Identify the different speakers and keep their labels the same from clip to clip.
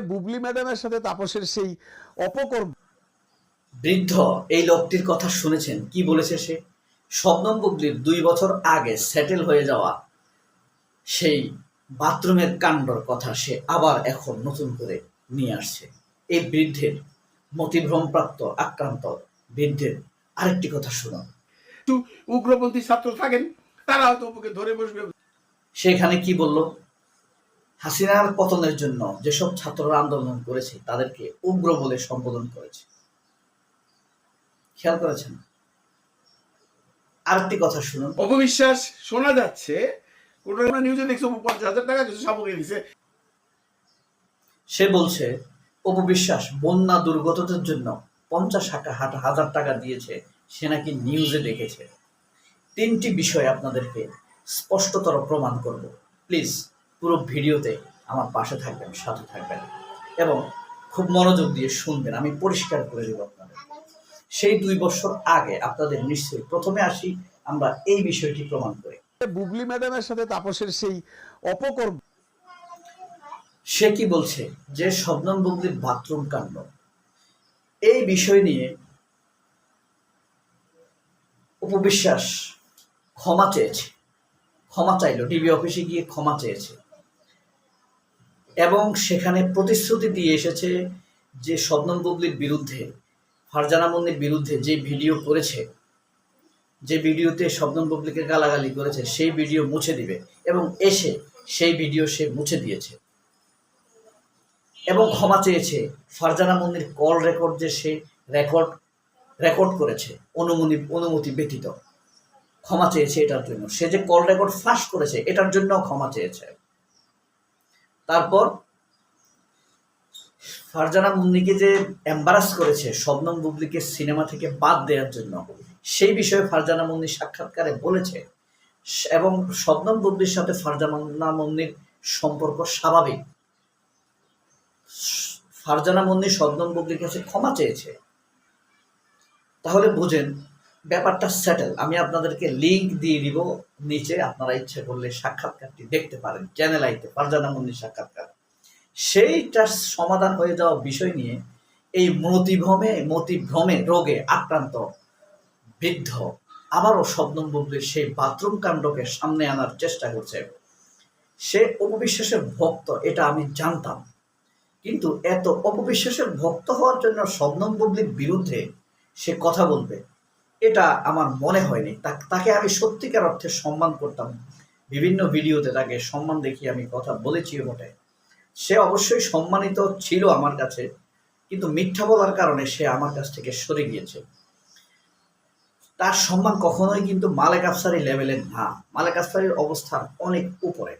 Speaker 1: বুবলি ম্যাডামের সাথে তাপসের সেই অপকর্ম।
Speaker 2: বৃদ্ধ এই লোকটির কথা শুনেছেন কি বলেছে সে? শবনম বুবলির দুই বছর আগে সেটেল হয়ে যাওয়া সেই বাথরুমের কাণ্ডর কথা সে আবার এখন নতুন করে নিয়ে আসছে। এই বৃদ্ধের মতিভ্রমপ্রাপ্ত আক্রান্ত বৃদ্ধের আরেকটি কথা শুনুন।
Speaker 3: উগ্রপন্থী ছাত্র থাকেন তারা হয়তো অপুকে ধরে বসবে।
Speaker 2: সেখানে কি বলল? হাসিনার পতনের জন্য যেসব ছাত্ররা আন্দোলন করেছে তাদেরকে উগ্র বলে সম্বোধন করেছে। খেয়াল করেছেন? আরেকটি কথা শুনুন।
Speaker 3: অপবিশ্বাস শোনা যাচ্ছে। কোটা নিউজে দেখছ পঞ্চাশ হাজার টাকা কিছু সামগ্রী দিছে।
Speaker 2: সে বলছে অপবিশ্বাস বন্যা দুর্গতদের জন্য পঞ্চাশ হাট হাজার টাকা দিয়েছে সে নাকি নিউজে দেখেছে। তিনটি বিষয় আপনাদেরকে স্পষ্টতর প্রমাণ করব। প্লিজ পুরো ভিডিওতে আমার পাশে থাকবেন সাথে থাকবেন এবং খুব মনোযোগ দিয়ে শুনবেন। আমি পরিষ্কার করে দেব আপনাদের। সেই দুই বছর আগে আপনাদের নিশ্চয়ই প্রথমে আসি আমরা এই বিষয়টি প্রমাণ করি।
Speaker 1: বুবলি ম্যাডামের সাথে তাপসের সেই অপকর্ম।
Speaker 2: সে কি বলছে? যে শবনম বুবলির বাথরুম কাণ্ড। এই বিষয় নিয়ে উপবিশ্বাস ক্ষমা চেয়েছে। ক্ষমা চাইলো ডিবি অফিসে গিয়ে ক্ষমা চেয়েছে। এবং সেখানে প্রতিশ্রুতি দিয়ে এসেছে যে শবনম বুবলির বিরুদ্ধে, ফারজানা মন্দির বিরুদ্ধে যে ভিডিও করেছে, যে ভিডিওতে শবনম বুবলিকে গালাগালি করেছে, সেই ভিডিও মুছে দিবে এবং এসে সেই ভিডিও সে মুছে দিয়েছে। এবং ক্ষমা চেয়েছে ফারজানা মন্দির কল রেকর্ড যে সে রেকর্ড রেকর্ড করেছে অনুমতি অনুমতি ব্যতীত। ক্ষমা চেয়েছে এটার জন্য। সে যে কল রেকর্ড ফাঁস করেছে, এটার জন্য ক্ষমা চেয়েছে। তারপর ফারজানা মুন্নিকে যে এম্বারাস করেছে শবনম বুবলিকে সিনেমা থেকে বাদ দেওয়ার জন্য, সেই বিষয়ে ফারজানা মুন্নি সাক্ষাৎকারে বলেছে এবং শবনম বুবলির সাথে ফারজানা মুন্নির সম্পর্ক স্বাভাবিক। ফারজানা মন্দি শবনম বুবলির কাছে ক্ষমা চেয়েছে। তাহলে বুঝেন ব্যাপারটা সেটেল আমি আপনাদেরকে লিংক দিয়ে দিব নিচে, আপনারা ইচ্ছে করলে সাক্ষাৎকারটি দেখতে পারেন চ্যানেল আইতে, ফারজানা মন্দির সাক্ষাৎকার। সেইটার সমাধান হয়ে যাওয়া বিষয় নিয়ে এই মতিভ্রমে মতিভ্রমে রোগে আক্রান্ত বৃদ্ধ আবারও শবনম বুবলির সেই বাথরুম কাণ্ডকে সামনে আনার চেষ্টা করছে। সে অপবিশ্বাসের ভক্ত, এটা আমি জানতাম। কিন্তু এত অপবিশ্বাসের ভক্ত হওয়ার জন্য শবনম বিরুদ্ধে সে কথা বলবে। এটা আমার মনে হয়নি। তাকে আমি সত্যিকার অর্থে সম্মান করতাম। বিভিন্ন ভিডিওতে তাকে সম্মান দেখিয়ে আমি কথা বলেছি বটে। সে অবশ্যই সম্মানিত ছিল আমার কাছে, কিন্তু মিথ্যা বলার কারণে সে আমার কাছ থেকে সরে গিয়েছে। তার সম্মান কখনোই কিন্তু মালেক আফসারি লেভেলের না। মালেক আফসারির অবস্থান অনেক উপরে।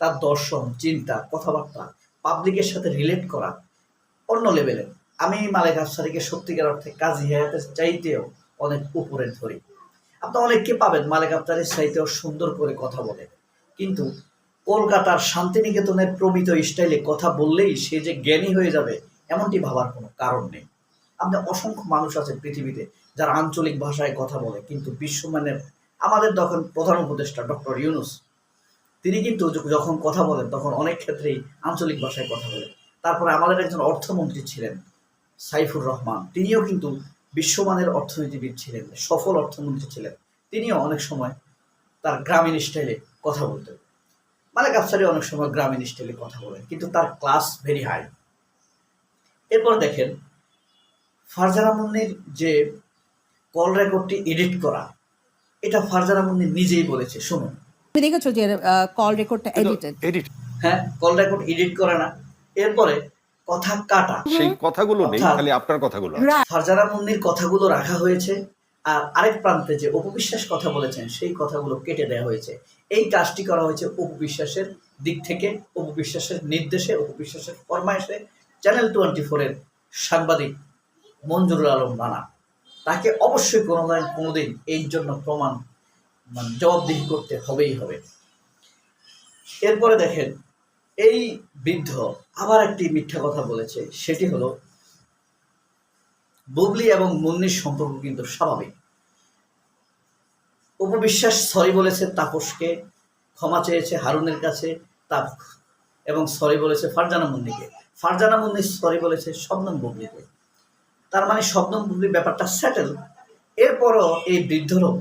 Speaker 2: তার দর্শন, চিন্তা, কথাবার্তা, পাবলিকের সাথে রিলেট করা অন্য লেভেলের আমি মালেক আফসারিকে সত্যিকার অর্থে কাজী হায়াতের চাইতেও অনেক উপরে ধরি। আপনি অনেককে পাবেন, মালেক আফসারের চাইতেও সুন্দর করে কথা বলে। কিন্তু কলকাতার শান্তিনিকেতনের প্রমিত স্টাইলে কথা বললেই সে যে জ্ঞানী হয়ে যাবে, এমনটি ভাবার কোনো কারণ নেই। আপনি অসংখ্য মানুষ আছে পৃথিবীতে যারা আঞ্চলিক ভাষায় কথা বলে, কিন্তু বিশ্বমানের আমাদের তখন প্রধান উপদেষ্টা ডক্টর ইউনুস, তিনি কিন্তু যখন কথা বলেন তখন অনেক ক্ষেত্রেই আঞ্চলিক ভাষায় কথা বলেন। তারপরে আমাদের একজন অর্থমন্ত্রী ছিলেন সাইফুর রহমান, তিনিও কিন্তু বিশ্বমানের অর্থনীতিবিদ ছিলেন সফল অর্থমন্ত্রী ছিলেন। তিনিও অনেক সময় তার গ্রামীণ স্টাইলে কথা বলতেন। মালিক আফসারি অনেক সময় গ্রামীণ স্টাইলে কথা বলেন কিন্তু তার ক্লাস ভেরি হাই এরপর দেখেন ফারজানা মুন্নির যে কল রেকর্ডটি এডিট করা এটা ফারজানা মুন্নি নিজেই বলেছে শুনুন।
Speaker 4: তুমি দেখেছ যে কল রেকর্ডটা এডিটেড
Speaker 5: এডিট
Speaker 2: হ্যাঁ কল রেকর্ড এডিট করে না। এরপরে কথা কাটা।
Speaker 5: সেই কথাগুলো নেই খালি আপনার কথাগুলো
Speaker 2: ফারজানা মুন্নির কথাগুলো রাখা হয়েছে আর আরেক প্রান্তে যে অপবিশ্বাস কথা বলেছেন সেই কথাগুলো কেটে দেওয়া হয়েছে। এই কাজটি করা হয়েছে অপবিশ্বাসের দিক থেকে অপবিশ্বাসের নির্দেশে অপবিশ্বাসের ফরমাইশে চ্যানেল টোয়েন্টি ফোরের সাংবাদিক মঞ্জুরুল আলম রানা তাকে অবশ্যই কোনো দিন কোনোদিন এই জন্য প্রমাণ মানে জবাবদিহি করতে হবেই হবে। এরপরে দেখেন এই বৃদ্ধ আবার একটি মিথ্যা কথা বলেছে, সেটি হলো, বুবলি এবং মুন্নির সম্পর্ক কিন্তু স্বাভাবিক। উপবিশ্বাস সরি বলেছে তাপসকে, ক্ষমা চেয়েছে হারুনের কাছে তাপ, এবং সরি বলেছে ফারজানা মুন্নিকে। ফারজানা মুন্নিস সরি বলেছে শবনম বুবলিকে। তার মানে শবনম বুবলির ব্যাপারটা সেটেল এরপরও এই বৃদ্ধরও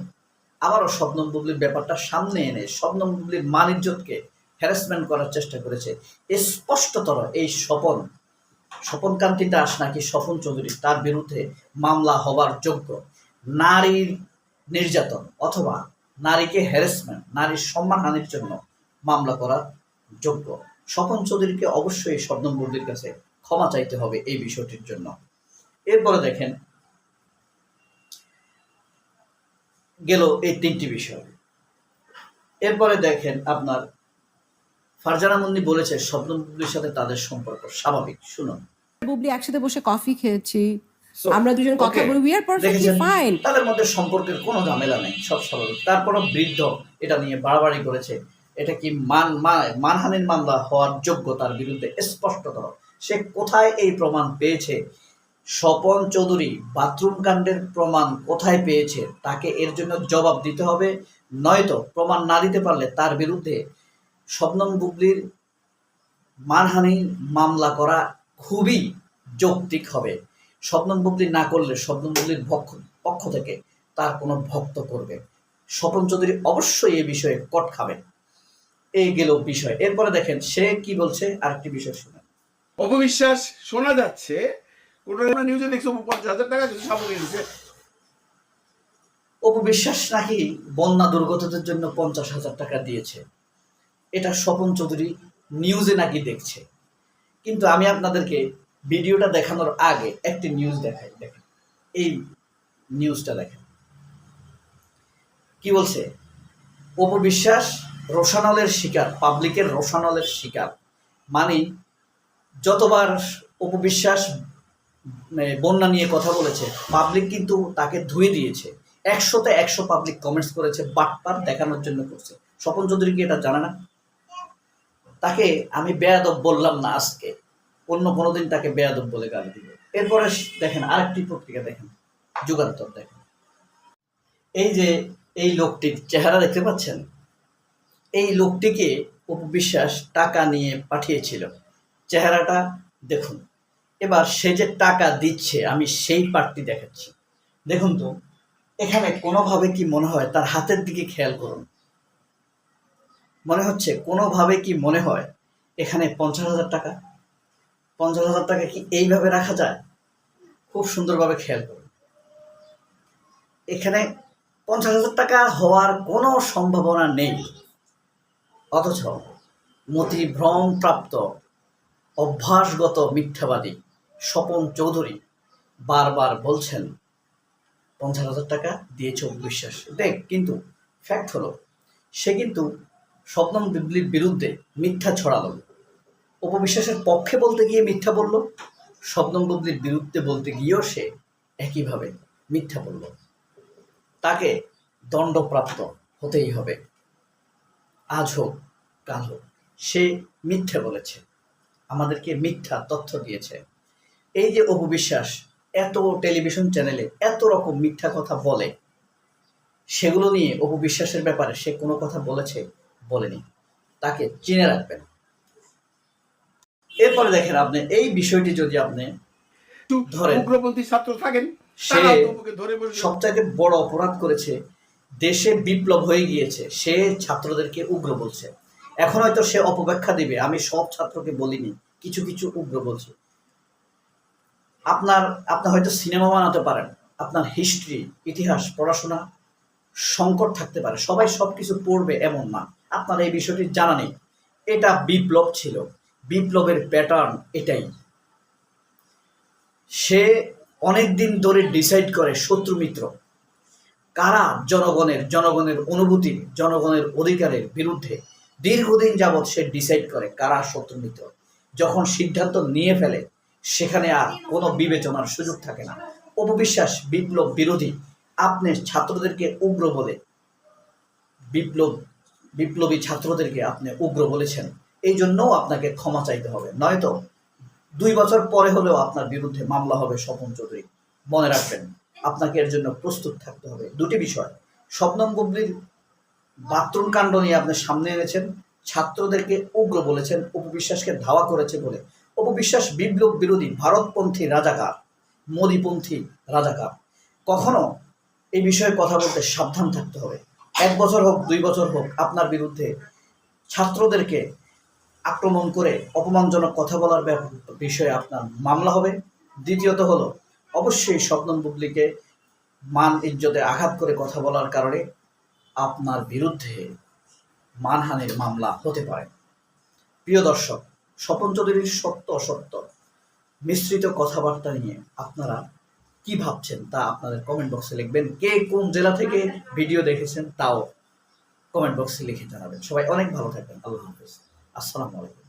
Speaker 2: আবারও শবনম বুবলির ব্যাপারটা সামনে এনে শবনম বুবলির মান ইজ্জতকে হ্যারাসমেন্ট করার চেষ্টা করেছে। স্পষ্টতর এই স্বপন স্বপন কান্তি দাস নাকি স্বপন চৌধুরী, তার বিরুদ্ধে মামলা হবার যোগ্য। নারীর নির্যাতন অথবা নারীকে হ্যারাসমেন্ট নারীর সম্মানহানির জন্য মামলা করার যোগ্য। স্বপন চৌধুরীকে অবশ্যই বুবলির কাছে ক্ষমা চাইতে হবে এই বিষয়টির জন্য। এরপরে দেখেন, গেল এই তিনটি বিষয়। এরপরে দেখেন আপনার ফারজানা মুন্নি বলেছে শবনম বুবলির সাথে তাদের সম্পর্ক স্বাভাবিক। শুনুন।
Speaker 4: বুবলি একসাথে বসে কফি খেয়েছি। আমরা দুজন কথা বলি উই আর পারফেক্টলি ফাইন
Speaker 2: তাদের মধ্যে সম্পর্কের কোনো ঝামেলা নেই সব স্বাভাবিক। তারপরও বৃদ্ধ এটা নিয়ে বাড়াবাড়ি করেছে। এটা কি মান মানহানির মামলা হওয়ার যোগ্য তার বিরুদ্ধে স্পষ্টতর সে কোথায় এই প্রমাণ পেয়েছে? স্বপন চৌধুরী বাথরুম কাণ্ডের প্রমাণ কোথায় পেয়েছে? তাকে এর জন্য জবাব দিতে হবে। নয়তো প্রমাণ না দিতে পারলে তার বিরুদ্ধে শবনম বুবলির মানহানি মামলা করা খুবই যৌক্তিক হবে। শবনম বুবলি না করলে শবনম বুবলির পক্ষ পক্ষ থেকে তার কোনো ভক্ত করবে। স্বপন চৌধুরী অবশ্যই এই বিষয়ে কট খাবেন। এই গেল বিষয়। এরপরে দেখেন সে কি বলছে? আরেকটি বিষয় শুনে
Speaker 3: অপবিশ্বাস শোনা যাচ্ছে। কোন নিউজে দেখছ পঞ্চাশ হাজার টাকা সামগ্রী দিচ্ছে
Speaker 2: অপু নাকি বন্যা দুর্গতদের জন্য পঞ্চাশ হাজার টাকা দিয়েছে। এটা স্বপন চৌধুরী নিউজে নাকি দেখছে। কিন্তু আমি আপনাদেরকে ভিডিওটা দেখানোর আগে একটি নিউজ দেখাই, দেখেন। এই নিউজটা দেখেন। কি বলছে? অপু বিশ্বাস, রোশানলের শিকার পাবলিকের রোশানলের শিকার। মানে যতবার অপু বিশ্বাস বন্যা নিয়ে কথা বলেছে পাবলিক কিন্তু তাকে ধুয়ে দিয়েছে। একশোতে একশো পাবলিক কমেন্টস করেছে, বাটপার দেখানোর জন্য করছে। স্বপন চৌধুরী কি এটা জানে না? তাকে আমি বেয়াদব বললাম না আজকে। অন্য কোনোদিন তাকে বেয়াদব বলে গালি দিব। এরপরে দেখেন, আরেকটি পত্রিকা দেখেন, যুগান্তর দেখেন। এই যে এই লোকটির চেহারা দেখতে পাচ্ছেন? এই লোকটিকে উপবিশ্বাস টাকা নিয়ে পাঠিয়েছিল। চেহারাটা দেখুন। এবার সে যে টাকা দিচ্ছে, আমি সেই পার্টটি দেখাচ্ছি। দেখুন তো, এখানে কোনোভাবে কি মনে হয়, তার হাতের দিকে খেয়াল করুন। মনে হচ্ছে কোনোভাবে কি মনে হয় এখানে পঞ্চাশ হাজার টাকা? পঞ্চাশ হাজার টাকা কি এইভাবে রাখা যায়? খুব সুন্দরভাবে খেয়াল করুন। এখানে পঞ্চাশ হাজার টাকা হওয়ার কোনো সম্ভাবনা নেই। অথচ মতি ভ্রমপ্রাপ্ত অভ্যাসগত মিথ্যাবাদী স্বপন চৌধুরী বারবার বলছেন, পঞ্চাশ হাজার টাকা দিয়েছে বিশ্বাস দেখ, কিন্তু ফ্যাক্ট হলো, সে কিন্তু স্বপ্নম বিবলির বিরুদ্ধে মিথ্যা ছড়ালো। উপবিশ্বাসের পক্ষে বলতে গিয়ে মিথ্যা বলল, স্বপ্নম বুবলির বিরুদ্ধে বলতে গিয়েও সে একইভাবে মিথ্যা বলল। তাকে দণ্ডপ্রাপ্ত হতেই হবে। আজ হোক, কাল হোক, সে মিথ্যে বলেছে, আমাদেরকে মিথ্যা তথ্য দিয়েছে। এই যে অপবিশ্বাস এত টেলিভিশন চ্যানেলে এত রকম মিথ্যা কথা বলে, সেগুলো নিয়ে অপবিশ্বাসের ব্যাপারে সে কোনো কথা বলেছে? বলেনি। তাকে চিনে রাখবেন। এরপরে দেখেন আপনি এই বিষয়টি যদি আপনি ধরেন।
Speaker 3: উগ্রপন্থী ছাত্র থাকেন
Speaker 2: সে সবচাইতে বড় অপরাধ করেছে দেশে বিপ্লব হয়ে গিয়েছে সে ছাত্রদেরকে উগ্র বলছে। এখন হয়তো সে অপব্যাখ্যা দিবে আমি সব ছাত্রকে বলিনি কিছু কিছু উগ্র বলছি। আপনার আপনি হয়তো সিনেমা বানাতে পারেন আপনার হিস্ট্রি ইতিহাস পড়াশোনা সংকট থাকতে পারে সবাই সব কিছু পড়বে এমন না। আপনার এই বিষয়টি জানা নেই। এটা বিপ্লব ছিল। বিপ্লবের প্যাটার্ন এটাই। সে অনেক দিন ধরে ডিসাইড করে শত্রু মিত্র। কারা? জনগণের জনগণের অনুভূতির জনগণের অধিকারের বিরুদ্ধে দীর্ঘদিন যাবৎ সে ডিসাইড করে কারা শত্রু মিত্র। যখন সিদ্ধান্ত নিয়ে ফেলে, সেখানে আর কোনো বিবেচনার সুযোগ থাকে না। অপবিশ্বাস, বিপ্লব বিরোধী, আপনি ছাত্রদেরকে উগ্র বলে বিপ্লব বিপ্লবী ছাত্রদেরকে আপনি উগ্র বলেছেন। এই জন্যও আপনাকে ক্ষমা চাইতে হবে। নয়তো দুই বছর পরে হলেও আপনার বিরুদ্ধে মামলা হবে স্বপন চৌধুরী। মনে রাখবেন, আপনাকে এর জন্য প্রস্তুত থাকতে হবে। দুটি বিষয়, স্বপ্নম বুবলির বাথরুম কাণ্ড নিয়ে আপনি সামনে এনেছেন, ছাত্রদেরকে উগ্র বলেছেন উপবিশ্বাসকে ধাওয়া করেছে বলে। অপবিশ্বাস বিপ্লব বিরোধী ভারতপন্থী রাজাকার, মোদীপন্থী রাজাকার। কখনো এই বিষয়ে কথা বলতে সাবধান থাকতে হবে। এক বছর হোক, দুই বছর হোক, আপনার বিরুদ্ধে ছাত্রদেরকে আক্রমণ করে অপমানজনক কথা বলার বিষয়ে আপনার মামলা হবে। দ্বিতীয়ত হলো, অবশ্যই শবনম বুবলিকে মান ইজ্জতে আঘাত করে কথা বলার কারণে আপনার বিরুদ্ধে মানহানির মামলা হতে পারে। প্রিয় দর্শক, স্বপন চৌধুরীর সত্য অসত্য মিশ্রিত কথাবার্তা নিয়ে আপনারা কি ভাবছেন তা আপনাদের কমেন্ট বক্সে লিখবেন। কে কোন জেলা থেকে ভিডিও দেখেছেন তাও কমেন্ট বক্সে লিখে জানাবেন। সবাই অনেক ভালো থাকবেন। আল্লাহ হাফিজ। আসসালামু আলাইকুম।